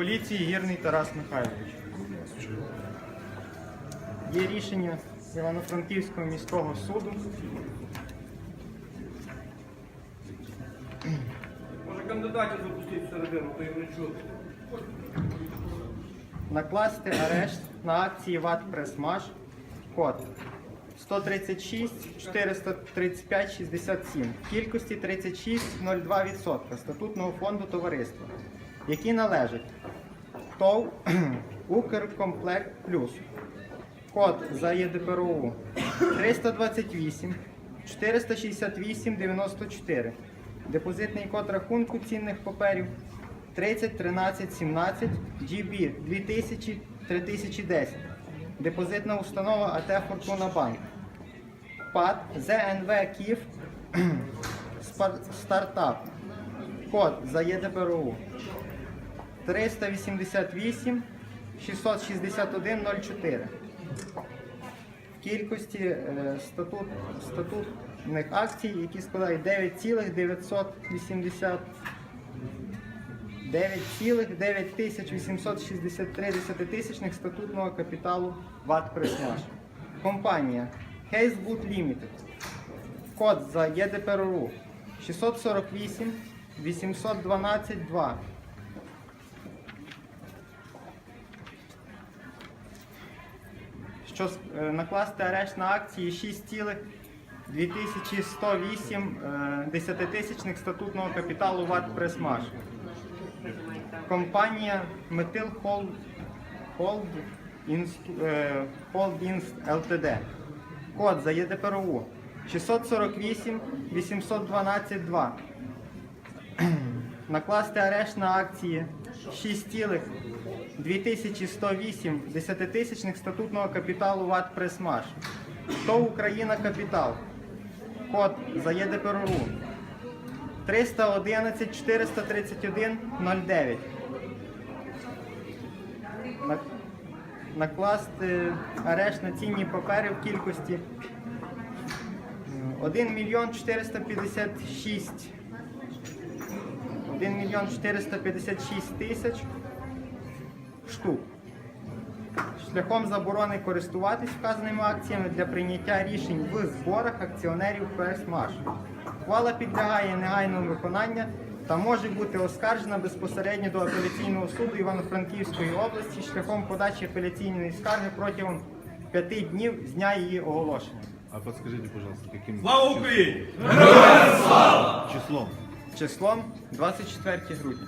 Поліції гірний Тарас Михайлович. Є рішення Івано-Франківського міського суду. Може кандидатів запустити всередину, то їм не чути. накласти арешт на акції ВАТ Пресмаш код. 136 435 67 в кількості 36,02% статутного фонду товариства, які належать ТОВ Укркомплект Плюс. Код за ЄДПРУ 328 468 94. Депозитний код рахунку цінних паперів 30 13 17 GB 2000 3010. Депозитна установа АТ Фортуна Банк. ПАД ЗНВ Київ Стартап. Код за ЄДПРУ 388 661 04. В кількості е, статут, статутних акцій, які складають 9,980 9,9863 десятитисячних статутного капіталу ВАТ Пресмаш. Компанія Хейсбут Limited. Код за ЄДПРУ 648 812 2. Що е, накласти арешт на акції 6,2108 е, десятитисячних статутного капіталу ВАТ Пресмаш. Компанія Метил Холд Холд Інст- е, Холдінст ЛТД. Код за ЄДПРУ 648 812 2 накласти арешт на акції 6,2108 десятитисячних статутного капіталу ВАТ Пресмаш. ТОВ Україна Капітал. Код за ЄДПРУ 311 431 09. Накласти арешт на цінні папери в кількості 1 мільйон 456 1 мільйон 456 тисяч штук. Шляхом заборони користуватись вказаними акціями для прийняття рішень в зборах акціонерів ПСМАШ. Ухвала підлягає негайному виконання та може бути оскаржена безпосередньо до апеляційного суду Івано-Франківської області шляхом подачі апеляційної скарги протягом п'яти днів з дня її оголошення. А подскажите, пожалуйста, каким Слава Україні! числом? числом 24 грудня.